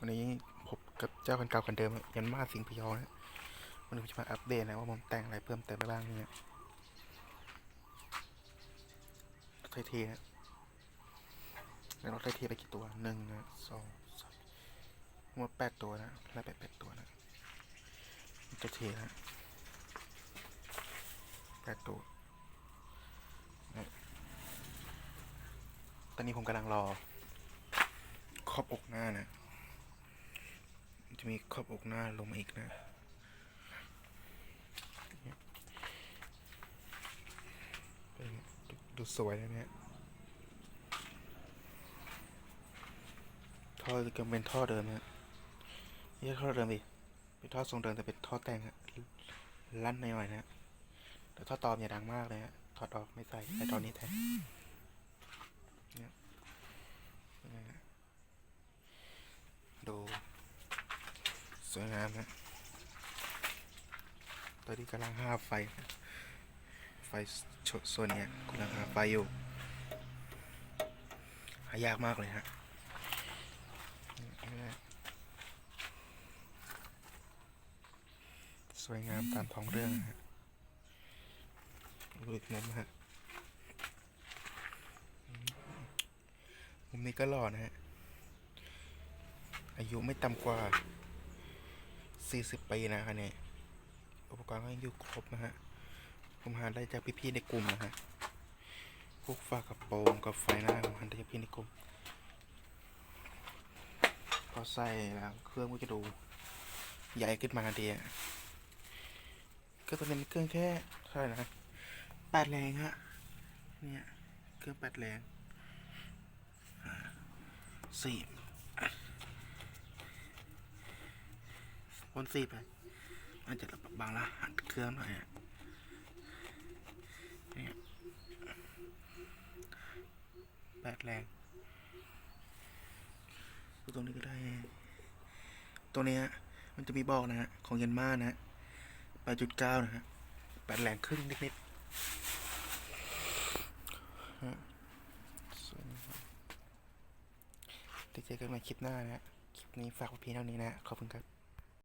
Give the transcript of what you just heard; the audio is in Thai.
วันนี้พบกับเจ้าคนเก่าคนเดิมยันมาสิงพยองนะวันนี้ผมจะมาอัปเดตนะว่าผมแต่งอะไรเพิ่มเติมไปบ้างเนี่ยรถไทยทีนะแล้วรถไทยทีไปกี่ตัวหนึ่งนะสองสามหมดแปดตัวนะไล่ไปแปดตัวนะไทยทีนะแปดตัวนะตอนนี้ผมกำลังรอ ครอบอกหน้านะ จะมีครอบอกหน้าลงมาอีกนะเป็นดูดูสวยนะเนี่ยท่อจะเป็นท่อเดิมนะไม่ใช่ท่อเดิมดิเป็นท่อทรงเดิมแต่เป็นท่อแต่งฮะลั่นหน่อยๆนะแต่ท่อตอมอย่าดังมากเลยฮะถอดออกไม่ใส่ใส่ตอนนี้แทนเนี่ยเป็นไงฮะดู สวยงามนะตอนนี้กำลังห้าไฟนะไฟชดส่วนเนี้ยกำลังหาไฟอยู่ หายากมากเลยฮะสวยงามตามท้องเรื่องฮะดูอีกมุมฮะ มุมนี้ก็หล่อนะฮะ อายุไม่ต่ำกว่า 40 ปีนะฮะเนี่ยอุปกรณ์ก็ยังอยู่ครบนะฮะ ผมหาได้จากพี่ๆในกลุ่มนะฮะ พวกฝากระโปรงกับไฟหน้าผมหาได้จากพี่ในกลุ่ม พอใส่แล้วเครื่องก็จะดูใหญ่ขึ้นมาทันทีอะก็ตอนนี้มันเครื่องแค่เท่าไหร่นะแปดแรงฮะ เนี่ย เครื่องแปดแรงสี่ วนสีไปอาจจะบางละหันเครื่องหน่อยอะเนี่ยแปดแรงดูตรงนี้ก็ได้ตัวเนี้มันจะมีบอกนะฮะ ของเยนมานะฮะแปดจุดเก้านะฮะแปดแรงครึ่งนิดๆฮะสวยนะเจอกันใหม่คลิปหน้านะฮะ คลิปนี้ฝากพียงเท่านี้นะฮะขอบคุณครับ